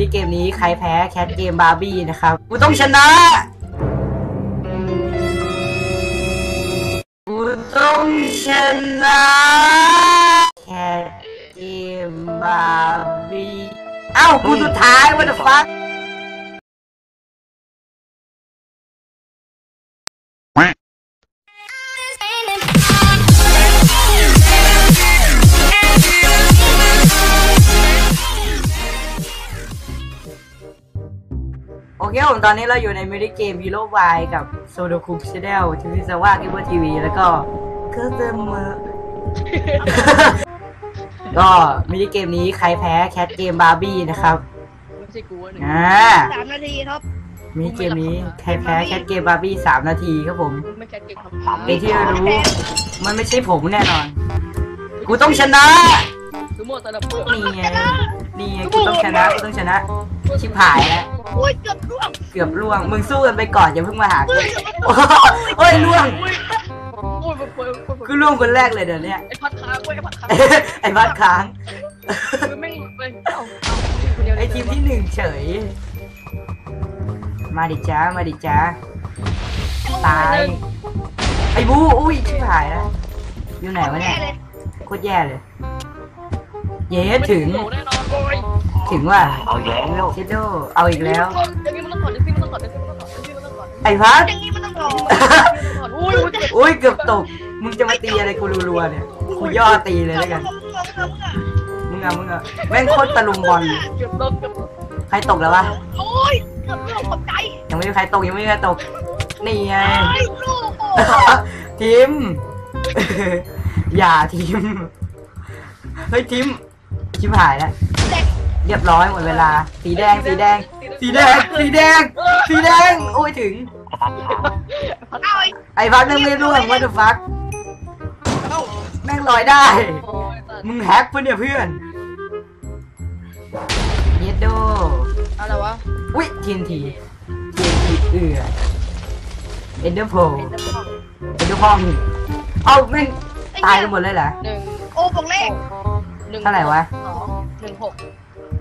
นิเกมนี้ใครแพ้แคทเกมบาร์บี้นะครับ กูต้องชนะกูต้องชนะแคทเกมบาร์บี้เอ้ากูสุดท้าย what the fuck โอเคผมตอนนี้เราอยู่ในมินิเกม Hero Y กับโซโดคุปชแนลทีวีสว่ากิบทีวีแล้วก็เคอร์เตอร์เมอร์ก็มินิเกมนี้ใครแพ้แคทเกมบาร์บี้นะครับไม่ใช่กูหนึ่งอ่าสามนาทีครับมินิเกมนี้ใครแพ้แคทเกมบาร์บี้สามนาทีครับผมไม่แค่เก่งทำเป็นที่รู้มันไม่ใช่ผมแน่นอน กูต้องชนะคือหมดแต่ละเพื่อนี่ไงนี่ไงกูต้องชนะกูต้องชนะ ชิบหายแล้วอุ้ยเกือบร่วงเกือบล่วง มึงสู้กันไปก่อนอย่าเพิ่งมาหากูโอ้ยล่วงโอ้ยโอ้ยโอ้ยโอ้ยกูล่วงคนแรกเลยเดี๋ยวเนี้ย ไอ้พัดค้างเว้ยไอ้พัดค้างไอ้บ้านค้าง คือแม่งไปเอ้าคนเดียวไอ้ทีมที่หนึ่งเฉย มาดิจ้า มาดิจ้า ตาย ไอ้บู อุ้ยชิบหายแล้วอยู่ไหนวะเนี่ยแเลยโคตรแย่เลย เย้ถึงโหแน่นอนโอ้ย ถึงว่าเอาแย่แล้วชิโดเอาอีกแล้วเดี๋ยวนี้มันต้องก่อนเดี๋ยวนี้มันต้องก่อนเดี๋ยวนี้มันต้องก่อนเดี๋ยวนี้มันต้องก่อนไอ้พัดอย่างนี้มันต้องรออุ้ยอุ้ยเกือบตกมึงจะมาตีอะไรกูรัวๆเนี่ยกูย่อตีเลยแล้วกันมึงอะมึงอะแม่งโคตรตะลุมบอลเกือบตกเกือบตกใครตกแล้ววะโอ้ยเกือบร่วงตกใจยังไม่มีใครตกยังไม่มีใครตกนี่ไงไอ้ลูกโอ้ทีมอย่าทีมเฮ้ยทีมชิบหายแล้ว เด็กเรียบร้อยหมดเวลา สีแดงสีแดง สีแดงสีแดงสีแดงโอ้ยถึง เอาไอ้ไอ้พักนั่งไม่ร่วงวัตถุฟักแม่งลอยได้ โอ้ยมึงแฮกปะเนี่ยเพื่อนเยดโดอะไรวะอุ้ยทีนทีทีนทีเอือเอ็นเดอร์โพเอ็นเดอร์พองเอาแม่งตายกันหมดเลยเหรอ หนึ่งโอ้บอกเลขหนึ่งเท่าไหร่วะ สองหนึ่งหก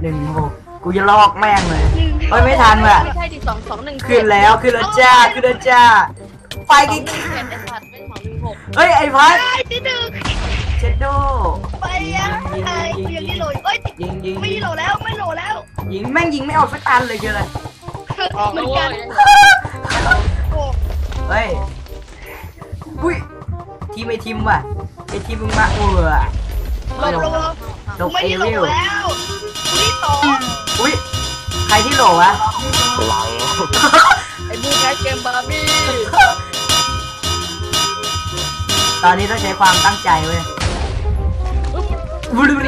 หนึ่งหกกูจะลอกแม่งเลยหนึ่งเอ้ยไม่ทันว่ะไม่ใช่ดิสองสองหนึ่งขึ้นแล้วขึ้นแล้วจ้าขึ้นแล้วจ้าไปสอกิงนหนึ่งเจ็ดไอ้สัตว์ไม่สองหนึ่งหกเฮ้ยไอ้พัดได้ที่หนึ่งเชดโดไปอะไอ้กูยังนี่โหลดเอ้ยยิงยิงไม่ยิงโหลดแล้วไม่โหลดแล้ว ยิงแม่งยิงไม่ออกสักตันเลยเกินเลยออกเหมืแล้อวนเว้กันยโอ้เฮ้ยอุ้ยทีมไอทีมว่ะไอทีมมึงมาเออหลบหลบลงไม่เอได้โหลวิล ดแล้วกูที่สองอุ้ยใครที่โหลวะไหลไอ้บูแคสเกมบาร์บี้ตอนนี้ต้องใช้ความตั้งใจเว้ย อุ้ยอุ้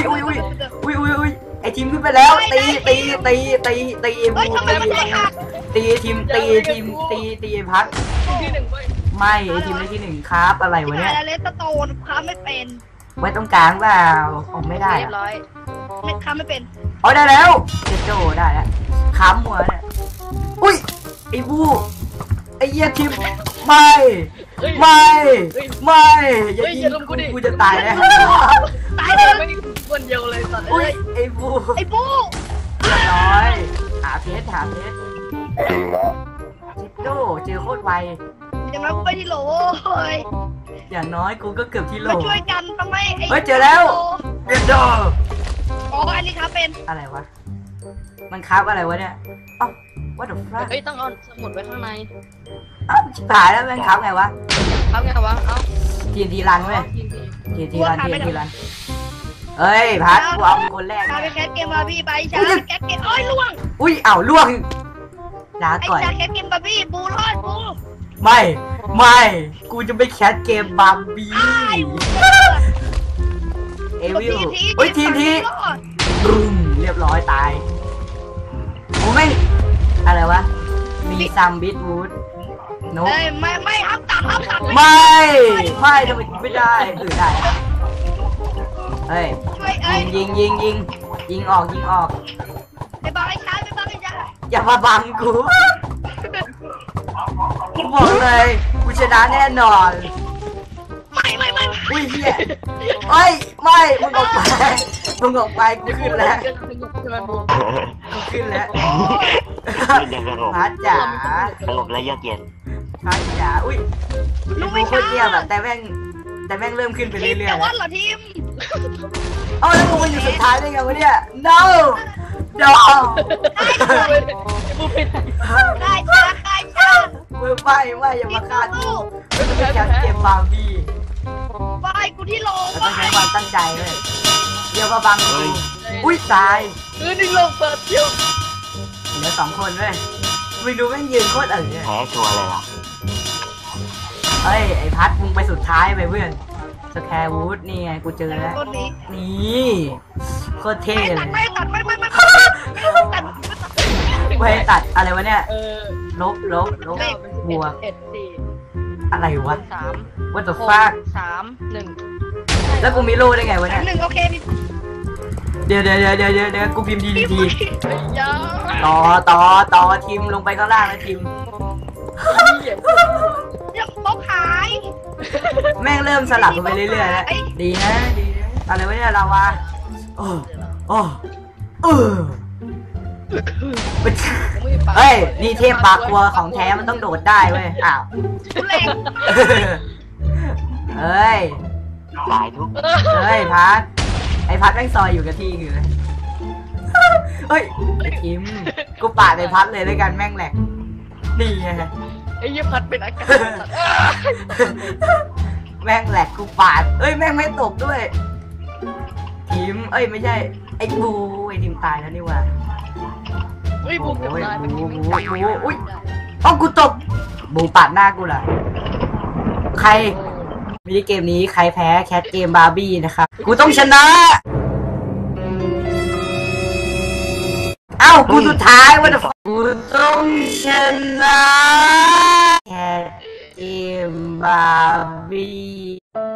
ยอุ้ยอุ้ยอุ้ยอุ้ยไอทีมขึ้นไปแล้ว ตีตีตีตีตีไอเฮ้ยบูทำไมมันได้หักตีทีมตีทีมตีตีไอพัด ที่หนึ่งเว้ยไม่ไอทีมได้ที่หนึ่งครับอะไรวะเนี่ย แล้วเลสโตนค้าไม่เป็น ไว้ตรงกลางเปล่าผมไม่ได้เรียอะบร้อย ไม่ค้าไม่เป็นอ๋อได้แล้วเจโจได้แล้วค้ำหัวเนี่ยอุ้ยไอ้บูไอ้เหี้ยทีมไม่เฮ้ยไม่ไม่อย่าเฮ้ยยิอย่างลุมกูกูดิ กูจะตายแล้วตายเลยไม่คนเดียวเลยสัตว์อุ้เอ้ยยไอ้บูไอ้บูเรียบร้อยหาเพชรหาเพชรจริงแล้วเจโจเจอโคตรไวอย่างนั้นกูไปที่โหลเฮ้ย อย่างน้อยกูก็เกือบที่โหลมาช่วยกันทำไมไอ้เฮ้ยเจอแล้วเจโจอ๋ออันนี้ค้าเป็นอะไรวะ มันครับอะไรวะเนี่ยเอ้า what the fuck เฮ้ยต้องเอาสมุดไว้ข้างในเอ้าชิบหายแล้วแม่งครับไงวะเอาไงวะเอาทีนทีรันเว้ยทีมทีทีทีรันทีทีรันเอ้ยพัดกูเอาเป็นคนแรกค้านะไปแคสเกมบาร์บี้ไปช้าแคสเกมเอ้ยล่วงอุ้ยเอ้าล่วงลาไอ้ก่อยช้าแคสเกมบาร์บี้บูรอดบู ไม่ ไม่ กูจะไปแคสเกมบาร์บี้เอวิลเฮ้ยทีมทีบึ้มเรียบร้อยตายโอ้ไม่งอะไรวะ มีซัมบิทวูดโนเอ้ยไม่ไม่ห้ามตัดห้ามตัดไม่ ไม่ทำไมไม่ได้เออได้เฮ้ยช่วยเอ้ย ยิงยิงยิงยิงยิงออกยิงออกไปบังไอ้ช้าไปบังไอ้ช้าอย่ามาบังกู กูบอกเลยกูชนะแน่นอนไม่ไม่ไม่อุ้ยเฮียเอ้ยไม่มึงออกไปมึงออกไปกูขึ้นแล้วกูใช่ไหมบูกูขึ้นแล้วเล่นยังสงบพัดจ๋าสงบและเยือกเย็นพัดจ๋าอุ้ยลุดูงไม่โคช้าตรเงียบอะแต่แม่งแต่แม่งเริ่มขึ้นไปทีเรื่มอยแต่ๆว่าแล้วเหรอทีมเอ้าแล้วมึงมาอยู่สุดท้ายได้ไงวะเนี่ย no no ไม่ไม่อย่ามาฆ่ากูไม่ต้องแคปเกมบางพี่ไปกูที่โลเราไปต้องใช้ความตั้งใจเลยเดี๋ยวมาบังกูอุ้ยตายเออดึงลงเปิดเที่ยวเหลือสองคนเว้ยมึงดูแม่งยืนโคตรเอ๋อแพ้ชัวร์เลยล่ะเฮ้ยไอพัดมึงไปสุดท้ายไปเพื่อนสแคร์วูดนี่ไงกูเจอแล้วคนนี้นี่โคตรเท่ไม่เลตัดยไม่ตัดไม่ไม่ไม่ไม่ตัดไม่ให้ตัดอะไรวะเนี่ยเออ ลบลบลบบัวเอ็ดสี่อะไรวะสาม what the fuck สามหนึ่งแล้วกูมีโล่ได้ไงวะสาเนี่ยมหนึ่งโอเคมีเดี๋ยวเดี๋ยวเดี๋ยวเดี๋ยวเดี๋ยวเดี๋ยวกูพิมพ์ดีดีไอ้ยาต่อต่อต่อทีมลงไปข้างล่างนะทีมเหี้ยยังโต๊ะขายแม่งเริ่มสลับกันไปเรื่อยๆแล้วดีนะดีนะอะไรวะเนี่ยเราวะโอ้โอ้เออ เฮ้ย นี่เทพปากกลัวของแท้มันต้องโดดได้เว้ย อ้าวเฮ้ย ตายทุกเฮ้ยพัด ไอพัดแม่งซอยอยู่กับที่คือเฮ้ยไอคิมกูปาดไอพัดเลยแล้วยกันแม่งแหลกนี่ไงไอ้ยี่พัดเป็นอากาศแม่งแหลกกูปาดเอ้ยแม่งไม่ตกด้วยทีมเอ้ยไม่ใช่ ไอ้บูไอทีมตายแล้วนี่ว่า เฮ้ยบูเกือบตายเมื่อกี้ไม่ตายอุ้ยอ้าวกูตกบูปาดหน้ากูเหรอใครมินิเกมนี้ใครแพ้แคทเกมบาร์บี้นะครับกูต้องชนะ เอ้ากูสุดท้ายวันกูต้องชนะแคทเกมบาร์บี้บ้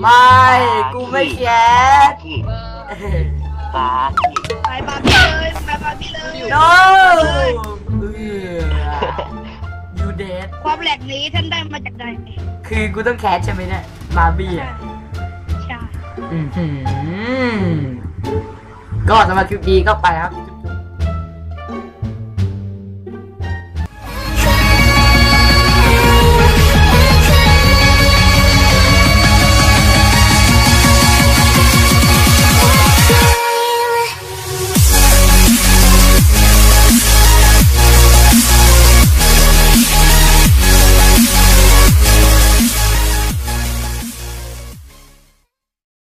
ไม่ กูไม่แคทที่บ้าตาที่ไปบาร์บี้เลยไปบาร์บี้เลย no เออ you dead ความแหลกนี้ท่านได้มาจากใดคือกูต้องแคทใช่ไหมเนี่ยบาร์บี้อะใช่อื้อหือก็สำหรับคลิปนี้ก็ไปครับ